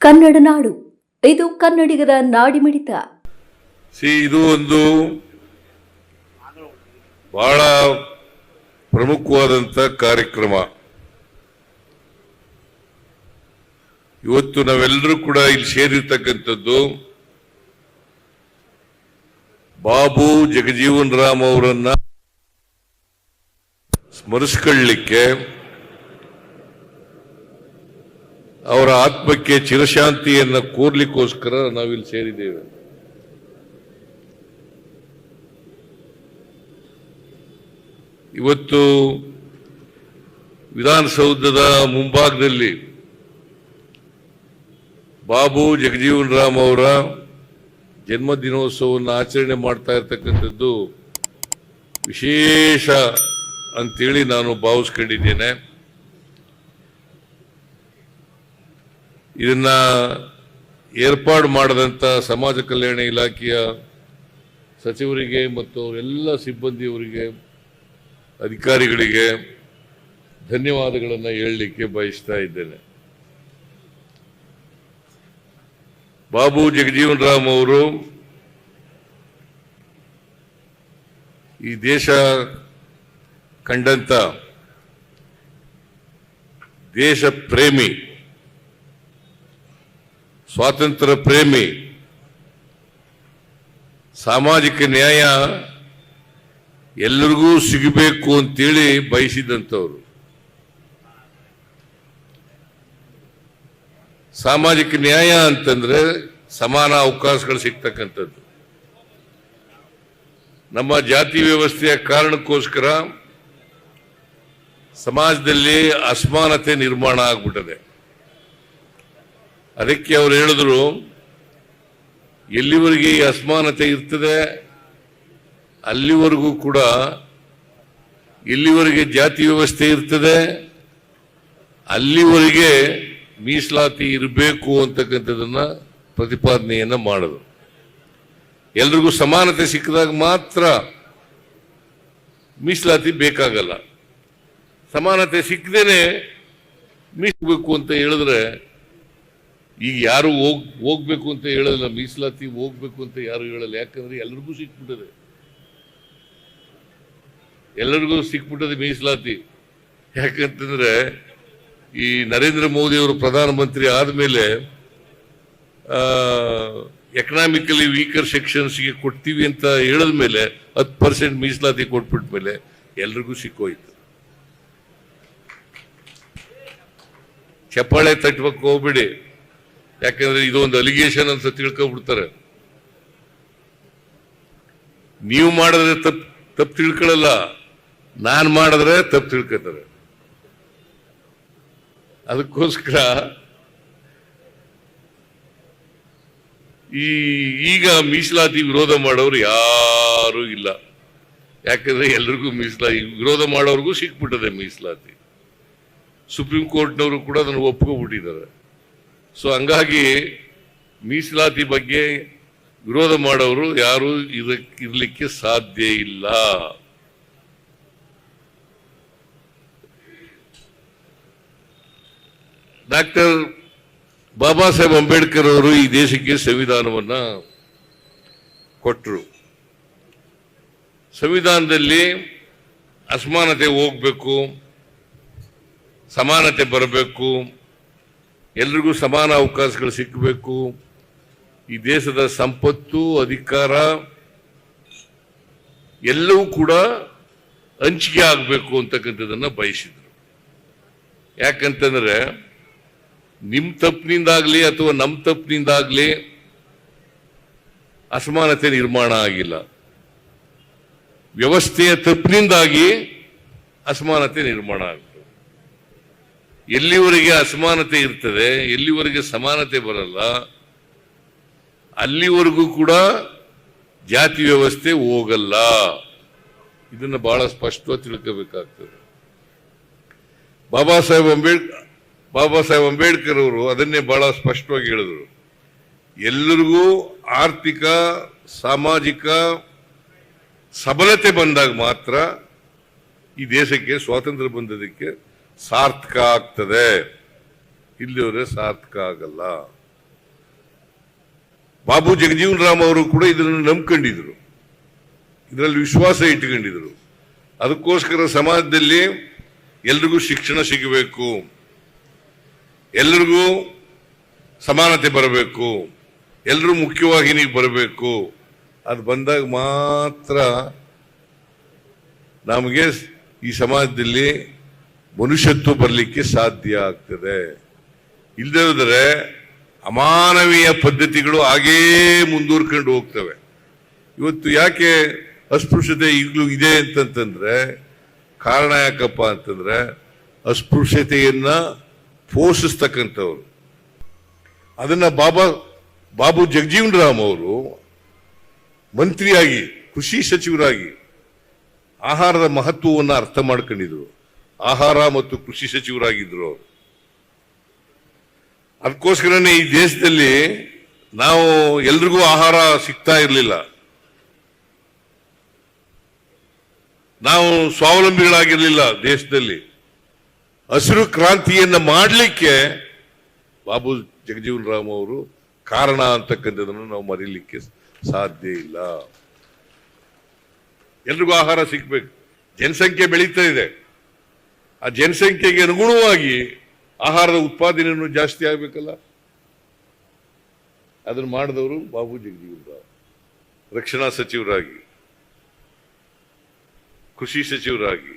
ಕನ್ನಡ ನಾಡು. ಇದು ಕನ್ನಡಿಗರ ನಾಡಿಮಿಡಿತ ಸಿ, ಇದು ಒಂದು ಬಹಳ ಪ್ರಮುಖವಾದಂತ ಕಾರ್ಯಕ್ರಮ. ಇವತ್ತು ನಾವೆಲ್ಲರೂ ಕೂಡ ಇಲ್ಲಿ ಸೇರಿರ್ತಕ್ಕಂಥದ್ದು ಬಾಬು ಜಗಜೀವನ್ ರಾಮ್ ಅವರನ್ನ ಸ್ಮರಿಸ್ಕೊಳ್ಳಿಕ್ಕೆ ಅವರ ಆತ್ಮಕ್ಕೆ ಚಿರಶಾಂತಿಯನ್ನು ಕೋರ್ಲಿಕ್ಕೋಸ್ಕರ ನಾವಿಲ್ಲಿ ಸೇರಿದ್ದೇವೆ. ಇವತ್ತು ವಿಧಾನಸೌಧದ ಮುಂಭಾಗದಲ್ಲಿ ಬಾಬು ಜಗಜೀವನ್ ರಾಮ್ ಅವರ ಜನ್ಮ ದಿನೋತ್ಸವವನ್ನು ಆಚರಣೆ ಮಾಡ್ತಾ ಇರ್ತಕ್ಕಂಥದ್ದು ವಿಶೇಷ ಅಂತೇಳಿ ನಾನು ಭಾವಿಸ್ಕೊಂಡಿದ್ದೇನೆ. ಇದನ್ನ ಏರ್ಪಾಡು ಮಾಡದಂತ ಸಮಾಜ ಕಲ್ಯಾಣ ಇಲಾಖೆಯ ಸಚಿವರಿಗೆ ಮತ್ತು ಎಲ್ಲ ಸಿಬ್ಬಂದಿಯವರಿಗೆ, ಅಧಿಕಾರಿಗಳಿಗೆ ಧನ್ಯವಾದಗಳನ್ನು ಹೇಳಲಿಕ್ಕೆ ಬಯಸ್ತಾ ಇದ್ದೇನೆ. ಬಾಬು ಜಗಜೀವನ್ ರಾಮ್ ಅವರು ಈ ದೇಶ ಕಂಡಂತ ದೇಶ ಪ್ರೇಮಿ ಸ್ವಾತಂತ್ರ್ಯ ಪ್ರೇಮಿ, ಸಾಮಾಜಿಕ ನ್ಯಾಯ ಎಲ್ಲರಿಗೂ ಸಿಗಬೇಕು ಅಂತೇಳಿ ಬಯಸಿದಂಥವ್ರು. ಸಾಮಾಜಿಕ ನ್ಯಾಯ ಅಂತಂದ್ರೆ ಸಮಾನ ಅವಕಾಶಗಳು ಸಿಗ್ತಕ್ಕಂಥದ್ದು. ನಮ್ಮ ಜಾತಿ ವ್ಯವಸ್ಥೆಯ ಕಾರಣಕ್ಕೋಸ್ಕರ ಸಮಾಜದಲ್ಲಿ ಅಸಮಾನತೆ ನಿರ್ಮಾಣ ಆಗ್ಬಿಟ್ಟದೆ. ಅದಕ್ಕೆ ಅವ್ರು ಹೇಳಿದ್ರು ಎಲ್ಲಿವರೆಗೆ ಈ ಅಸಮಾನತೆ ಇರ್ತದೆ, ಅಲ್ಲಿವರೆಗೂ ಕೂಡ ಎಲ್ಲಿವರೆಗೆ ಜಾತಿ ವ್ಯವಸ್ಥೆ ಇರ್ತದೆ, ಅಲ್ಲಿವರೆಗೆ ಮೀಸಲಾತಿ ಇರಬೇಕು ಅಂತಕ್ಕಂಥದ್ದನ್ನ ಪ್ರತಿಪಾದನೆಯನ್ನ ಮಾಡಿದ್ರು ಎಲ್ರಿಗೂ ಸಮಾನತೆ ಸಿಕ್ಕಿದಾಗ ಮಾತ್ರ ಮೀಸಲಾತಿ ಬೇಕಾಗಲ್ಲ. ಸಮಾನತೆ ಸಿಕ್ಕದೇನೆ ಮೀಸಬೇಕು ಅಂತ ಹೇಳಿದ್ರೆ ಈಗ ಯಾರು ಹೋಗ್, ಹೋಗ್ಬೇಕು ಅಂತ ಹೇಳಲ್ಲ, ಮೀಸಲಾತಿ ಹೋಗ್ಬೇಕು ಅಂತ ಯಾರು ಹೇಳಲ್ಲ. ಯಾಕಂದ್ರೆ ಎಲ್ರಿಗೂ ಸಿಕ್ಬಿಟ್ಟದೆ. ಎಲ್ಲರಿಗೂ ಸಿಕ್ಬಿಟ್ಟದೆ ಮೀಸಲಾತಿ. ಯಾಕಂತಂದ್ರೆ ಈ ನರೇಂದ್ರ ಮೋದಿ ಅವರು ಪ್ರಧಾನಮಂತ್ರಿ ಆದಮೇಲೆ ಎಕನಾಮಿಕಲಿ ವೀಕರ್ ಸೆಕ್ಷನ್ಸ್ಗೆ ಕೊಡ್ತೀವಿ ಅಂತ ಹೇಳಿದ ಮೇಲೆ ಹತ್ತು ಪರ್ಸೆಂಟ್ ಮೀಸಲಾತಿ ಕೊಟ್ಬಿಟ್ಟ ಮೇಲೆ ಎಲ್ರಿಗೂ ಸಿಕ್ಕೋಯ್ತು. ಚಪ್ಪಾಳೆ ತಟ್ಟಬೇಕು ಹೋಗ್ಬಿಡಿ. ಯಾಕಂದ್ರೆ ಇದೊಂದು ಅಲಿಗೇಷನ್ ಅಂತ ತಿಳ್ಕೊಬಿಡ್ತಾರೆ ನೀವು ಮಾಡಿದ್ರೆ ತಪ್ಪು ತಪ್ಪು ತಿಳ್ಕೊಳ್ಳಲ್ಲ. ನಾನು ಮಾಡಿದ್ರೆ ತಪ್ಪು ತಿಳ್ಕೊತಾರೆ. ಅದಕ್ಕೋಸ್ಕರ ಈ, ಈಗ ಮೀಸಲಾತಿ ವಿರೋಧ ಮಾಡೋರು ಯಾರು ಇಲ್ಲ. ಯಾಕಂದ್ರೆ ಎಲ್ರಿಗೂ ಮೀಸಲಾತಿ, ವಿರೋಧ ಮಾಡೋರಿಗೂ ಸಿಕ್ಬಿಟ್ಟದೆ ಮೀಸಲಾತಿ. ಸುಪ್ರೀಂ ಕೋರ್ಟ್ನವರು ಕೂಡ ಅದನ್ನು ಒಪ್ಕೊಬಿಟ್ಟಿದ್ದಾರೆ ಸೊ ಹಂಗಾಗಿ ಮೀಸಲಾತಿ ಬಗ್ಗೆ ವಿರೋಧ ಮಾಡೋರು ಯಾರು ಇದಕ್ಕೆ ಇರ್ಲಿಕ್ಕೆ ಸಾಧ್ಯ ಇಲ್ಲ. ಡಾಕ್ಟರ್ ಬಾಬಾ ಸಾಹೇಬ್ ಅಂಬೇಡ್ಕರ್ ಅವರು ಈ ದೇಶಕ್ಕೆ ಸಂವಿಧಾನವನ್ನ ಕೊಟ್ಟರು ಸಂವಿಧಾನದಲ್ಲಿ ಅಸಮಾನತೆ ಹೋಗ್ಬೇಕು, ಸಮಾನತೆ ಬರಬೇಕು ಎಲ್ರಿಗೂ ಸಮಾನ ಅವಕಾಶಗಳು ಸಿಕ್ಕಬೇಕು ಈ ದೇಶದ ಸಂಪತ್ತು, ಅಧಿಕಾರ ಎಲ್ಲವೂ ಕೂಡ ಹಂಚಿಕೆ ಆಗಬೇಕು ಅಂತಕ್ಕಂಥದ್ದನ್ನ ಬಯಸಿದ್ರು. ಯಾಕಂತಂದ್ರೆ ನಿಮ್ಮ ತಪ್ಪಿನಿಂದಾಗಲಿ ಅಥವಾ ನಮ್ಮ ತಪ್ಪಿನಿಂದಾಗಲಿ ಅಸಮಾನತೆ ನಿರ್ಮಾಣ ಆಗಿಲ್ಲ. ವ್ಯವಸ್ಥೆಯ ತಪ್ಪಿನಿಂದಾಗಿ ಅಸಮಾನತೆ ನಿರ್ಮಾಣ ಆಗ್ತದೆ ಎಲ್ಲಿವರೆಗೆ ಅಸಮಾನತೆ ಇರ್ತದೆ, ಎಲ್ಲಿವರೆಗೆ ಸಮಾನತೆ ಬರಲ್ಲ, ಅಲ್ಲಿವರೆಗೂ ಕೂಡ ಜಾತಿ ವ್ಯವಸ್ಥೆ ಹೋಗಲ್ಲ. ಇದನ್ನ ಬಹಳ ಸ್ಪಷ್ಟವಾಗಿ ತಿಳ್ಕೋಬೇಕಾಗ್ತದೆ. ಬಾಬಾ ಸಾಹೇಬ್ ಅಂಬೇಡ್ಕರ್ ಬಾಬಾ ಸಾಹೇಬ್ ಅಂಬೇಡ್ಕರ್ ಅವರು ಅದನ್ನೇ ಬಹಳ ಸ್ಪಷ್ಟವಾಗಿ ಹೇಳಿದರು. ಎಲ್ಲರಿಗೂ ಆರ್ಥಿಕ, ಸಾಮಾಜಿಕ ಸಬಲತೆ ಬಂದಾಗ ಮಾತ್ರ ಈ ದೇಶಕ್ಕೆ ಸ್ವಾತಂತ್ರ್ಯ ಬಂದದಕ್ಕೆ ಸಾರ್ಥಕ ಆಗ್ತದೆ. ಇಲ್ಲಿವರೆ ಸಾರ್ಥಕ ಆಗಲ್ಲ. ಬಾಬು ಜಗಜೀವನ್ ರಾಮ್ ಅವರು ಕೂಡ ಇದನ್ನು ನಂಬ್ಕೊಂಡಿದ್ರು. ಇದರಲ್ಲಿ ವಿಶ್ವಾಸ ಇಟ್ಕೊಂಡಿದ್ರು. ಅದಕ್ಕೋಸ್ಕರ ಸಮಾಜದಲ್ಲಿ ಎಲ್ರಿಗೂ ಶಿಕ್ಷಣ ಸಿಗಬೇಕು. ಎಲ್ರಿಗೂ ಸಮಾನತೆ ಬರಬೇಕು. ಎಲ್ಲರೂ ಮುಖ್ಯವಾಹಿನಿಗೆ ಬರಬೇಕು. ಅದು ಬಂದಾಗ ಮಾತ್ರ ನಮಗೆ ಈ ಸಮಾಜದಲ್ಲಿ ಮನುಷ್ಯತ್ವ ಬರಲಿಕ್ಕೆ ಸಾಧ್ಯ ಆಗ್ತದೆ. ಇಲ್ಲದೆ ಅಮಾನವೀಯ ಪದ್ಧತಿಗಳು ಹಾಗೇ ಮುಂದುವರ್ಕೊಂಡು ಹೋಗ್ತವೆ. ಇವತ್ತು ಯಾಕೆ ಅಸ್ಪೃಶ್ಯತೆ ಈಗಲೂ ಇದೆ ಅಂತಂತಂದ್ರೆ, ಕಾರಣ ಯಾಕಪ್ಪ ಅಂತಂದ್ರೆ ಅಸ್ಪೃಶ್ಯತೆಯನ್ನ ಪೋಷಿಸ್ತಕ್ಕಂಥವ್ರು. ಅದನ್ನ ಬಾಬಾ, ಬಾಬು ಜಗಜೀವನ್ ರಾಮ್ ಅವರು ಮಂತ್ರಿಯಾಗಿ, ಕೃಷಿ ಸಚಿವರಾಗಿ ಆಹಾರದ ಮಹತ್ವವನ್ನು ಅರ್ಥ ಮಾಡ್ಕೊಂಡಿದ್ರು. ಆಹಾರ ಮತ್ತು ಕೃಷಿ ಸಚಿವರಾಗಿದ್ದರು ಅದಕ್ಕೋಸ್ಕರನೇ ಈ ದೇಶದಲ್ಲಿ ನಾವು ಎಲ್ರಿಗೂ ಆಹಾರ ಸಿಗ್ತಾ ಇರಲಿಲ್ಲ. ನಾವು ಸ್ವಾವಲಂಬಿಗಳಾಗಿರಲಿಲ್ಲ ದೇಶದಲ್ಲಿ. ಹಸಿರು ಕ್ರಾಂತಿಯನ್ನ ಮಾಡಲಿಕ್ಕೆ ಬಾಬು ಜಗಜೀವನ್ ರಾಮ್ ಅವರು ಕಾರಣ ಅಂತಕ್ಕಂಥದ್ದನ್ನು ನಾವು ಮರೀಲಿಕ್ಕೆ ಸಾಧ್ಯ ಇಲ್ಲ. ಎಲ್ರಿಗೂ ಆಹಾರ ಸಿಗ್ಬೇಕು. ಜನಸಂಖ್ಯೆ ಬೆಳೀತಾ ಇದೆ. ಆ ಜನಸಂಖ್ಯೆಗೆ ಅನುಗುಣವಾಗಿ ಆಹಾರದ ಉತ್ಪಾದನೆಯನ್ನು ಜಾಸ್ತಿ ಆಗಬೇಕಲ್ಲ? ಅದನ್ನು ಮಾಡಿದವರು ಬಾಬು ಜಗಜೀವನ್ ರಾವ್ ರಕ್ಷಣಾ ಸಚಿವರಾಗಿ, ಕೃಷಿ ಸಚಿವರಾಗಿ.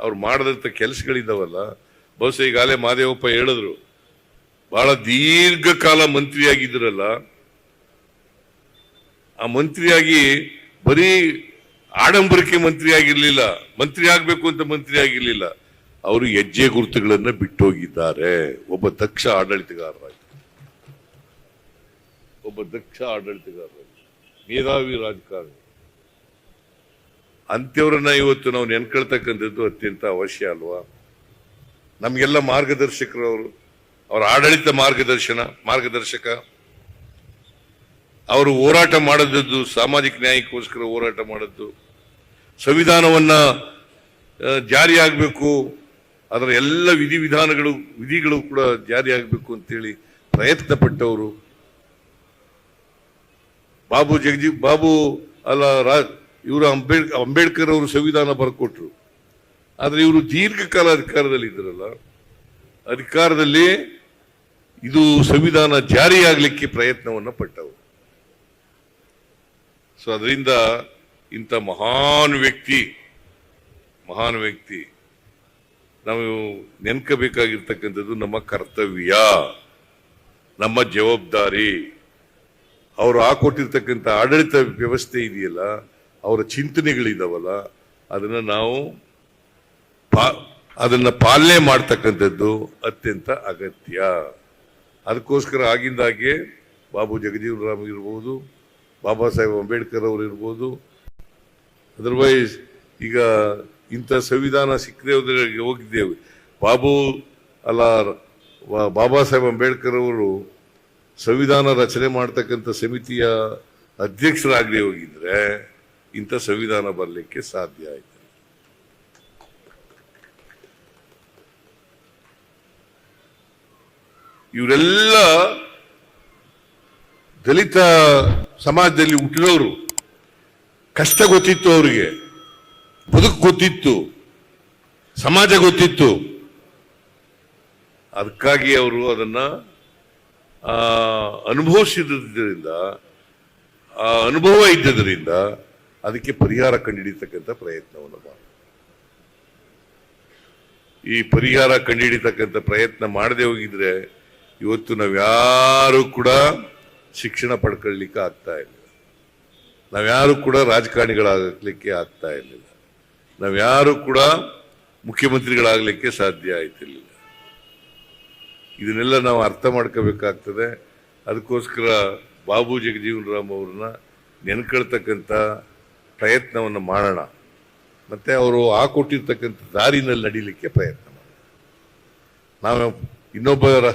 ಅವ್ರು ಮಾಡದಂತ ಕೆಲಸಗಳಿದ್ದಾವಲ್ಲ? ಬಹುಶಃ ಈಗಾಗಲೇ ಮಾದೇವಪ್ಪ ಹೇಳಿದ್ರು, ಬಹಳ ದೀರ್ಘಕಾಲ ಮಂತ್ರಿಯಾಗಿದ್ರಲ್ಲ ಆ ಮಂತ್ರಿಯಾಗಿ ಬರೀ ಆಡಂಬರಕ್ಕೆ ಮಂತ್ರಿ ಆಗಿರ್ಲಿಲ್ಲ ಮಂತ್ರಿ ಆಗ್ಬೇಕು ಅಂತ ಮಂತ್ರಿ ಆಗಿರ್ಲಿಲ್ಲ ಅವರು ಹೆಜ್ಜೆ ಗುರುತುಗಳನ್ನ ಬಿಟ್ಟೋಗಿದ್ದಾರೆ. ಒಬ್ಬ ದಕ್ಷ ಆಡಳಿತಗಾರರಾಗಿ. ಒಬ್ಬ ದಕ್ಷ ಆಡಳಿತಗಾರರಾಗಿ. ಮೇಧಾವಿ ರಾಜಕಾರಣಿ. ಅಂತ್ಯವ್ರನ್ನ ಇವತ್ತು ನಾವು ನೆನ್ಕೊಳ್ತಕ್ಕಂಥದ್ದು ಅತ್ಯಂತ ಅವಶ್ಯ ಅಲ್ವಾ? ನಮಗೆಲ್ಲ ಮಾರ್ಗದರ್ಶಕರು ಅವರು. ಅವರ ಆಡಳಿತ ಮಾರ್ಗದರ್ಶನ, ಮಾರ್ಗದರ್ಶಕ. ಅವರು ಹೋರಾಟ ಮಾಡದದ್ದು, ಸಾಮಾಜಿಕ ನ್ಯಾಯಕ್ಕೋಸ್ಕರ ಹೋರಾಟ ಮಾಡದ್ದು. ಸಂವಿಧಾನವನ್ನ ಜಾರಿಯಾಗಬೇಕು. ಅದರ ಎಲ್ಲ ವಿಧಿವಿಧಾನಗಳು, ವಿಧಿಗಳು ಕೂಡ ಜಾರಿಯಾಗಬೇಕು ಅಂತೇಳಿ ಪ್ರಯತ್ನ ಪಟ್ಟವರು ಬಾಬು ಜಗಜೀವ್ ಬಾಬು ಅಲ್ಲ ರಾ, ಇವರು ಅಂಬೇಡ್, ಅಂಬೇಡ್ಕರ್ ಅವರು ಸಂವಿಧಾನ ಬರ್ಕೊಟ್ರು. ಆದರೆ ಇವರು ದೀರ್ಘಕಾಲ ಅಧಿಕಾರದಲ್ಲಿ ಇದ್ರಲ್ಲ ಅಧಿಕಾರದಲ್ಲಿ ಇದು ಸಂವಿಧಾನ ಜಾರಿಯಾಗಲಿಕ್ಕೆ ಪ್ರಯತ್ನವನ್ನು ಪಟ್ಟವರು. ಸೊ, ಅದರಿಂದ ಇಂಥ ಮಹಾನ್ ವ್ಯಕ್ತಿ ಮಹಾನ್ ವ್ಯಕ್ತಿ ನಾವು ನೆನ್ಕಬೇಕಾಗಿರ್ತಕ್ಕಂಥದ್ದು ನಮ್ಮ ಕರ್ತವ್ಯ, ನಮ್ಮ ಜವಾಬ್ದಾರಿ. ಅವರು ಹಾಕೊಟ್ಟಿರ್ತಕ್ಕಂಥ ಆಡಳಿತ ವ್ಯವಸ್ಥೆ ಇದೆಯಲ್ಲ, ಅವರ ಚಿಂತನೆಗಳಿದಾವಲ್ಲ, ಅದನ್ನ ನಾವು ಪಾ- ಅದನ್ನ ಪಾಲನೆ ಮಾಡ್ತಕ್ಕಂಥದ್ದು ಅತ್ಯಂತ ಅಗತ್ಯ. ಅದಕ್ಕೋಸ್ಕರ ಆಗಿಂದಾಗೆ ಬಾಬು ಜಗಜೀವನ್ ರಾಮ್ ಇರ್ಬೋದು, ಬಾಬಾ ಸಾಹೇಬ್ ಅಂಬೇಡ್ಕರ್ ಅವರು ಇರ್ಬೋದು. ಅದರ್ವೈಸ್ ಈಗ ಇಂಥ ಸಂವಿಧಾನ ಸಿಕ್ಕದೆ ಹೋಗಿದ್ದೇವೆ. ಬಾಬು ಅಲ್ಲ ಬಾಬಾ ಸಾಹೇಬ್ ಅಂಬೇಡ್ಕರ್ ಅವರು ಸಂವಿಧಾನ ರಚನೆ ಮಾಡ್ತಕ್ಕಂಥ ಸಮಿತಿಯ ಅಧ್ಯಕ್ಷರಾಗಲಿ ಹೋಗಿದ್ರೆ ಇಂಥ ಸಂವಿಧಾನ ಬರಲಿಕ್ಕೆ ಸಾಧ್ಯ ಆಯ್ತು. ಇವರೆಲ್ಲ ದಲಿತ ಸಮಾಜದಲ್ಲಿ ಹುಟ್ಟಿದವರು, ಕಷ್ಟ ಗೊತ್ತಿತ್ತು ಅವರಿಗೆ ಬದುಕು ಗೊತ್ತಿತ್ತು, ಸಮಾಜ ಗೊತ್ತಿತ್ತು. ಅದಕ್ಕಾಗಿ ಅವರು ಅದನ್ನ ಅನುಭವಿಸಿದ್ದರಿಂದ ಆ, ಅನುಭವ ಇದ್ದದರಿಂದ ಅದಕ್ಕೆ ಪರಿಹಾರ ಕಂಡುಹಿಡಿತಕ್ಕಂಥ ಪ್ರಯತ್ನವನ್ನು ಮಾಡಿ ಈ ಪರಿಹಾರ ಕಂಡುಹಿಡಿತಕ್ಕಂಥ ಪ್ರಯತ್ನ ಮಾಡದೆ ಹೋಗಿದ್ರೆ ಇವತ್ತು ನಾವ್ಯಾರು ಕೂಡ ಶಿಕ್ಷಣ ಪಡ್ಕೊಳ್ಳಿಕ್ಕೆ ಆಗ್ತಾ ಇಲ್ಲ. ನಾವ್ಯಾರು ಕೂಡ ರಾಜಕಾರಣಿಗಳಾಗಲಿಕ್ಕೆ ಆಗ್ತಾ ಇರಲಿಲ್ಲ. ನಾವ್ಯಾರು ಕೂಡ ಮುಖ್ಯಮಂತ್ರಿಗಳಾಗಲಿಕ್ಕೆ ಸಾಧ್ಯ ಆಯ್ತಿರ್ಲಿಲ್ಲ. ಇದನ್ನೆಲ್ಲ ನಾವು ಅರ್ಥ ಮಾಡ್ಕೋಬೇಕಾಗ್ತದೆ. ಅದಕ್ಕೋಸ್ಕರ ಬಾಬು ಜಗಜೀವನ್ ರಾಮ್ ಅವ್ರನ್ನ ನೆನ್ಕೊಳ್ತಕ್ಕಂಥ ಪ್ರಯತ್ನವನ್ನು ಮಾಡೋಣ. ಮತ್ತೆ ಅವರು ಹಾಕೊಟ್ಟಿರ್ತಕ್ಕಂಥ ದಾರಿನಲ್ಲಿ ನಡೀಲಿಕ್ಕೆ ಪ್ರಯತ್ನ ಮಾಡೋಣ. ನಾವು ಇನ್ನೊಬ್ಬರ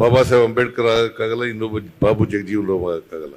ಬಾಬಾ ಸಾಹೇಬ್ ಅಂಬೇಡ್ಕರ್ ಆಗೋಕ್ಕಾಗಲ್ಲ, ಇನ್ನೊಬ್ಬ ಬಾಬು ಜಗಜೀವನ್ ರಾಮ್ ಆಗಕ್ಕಾಗಲ್ಲ.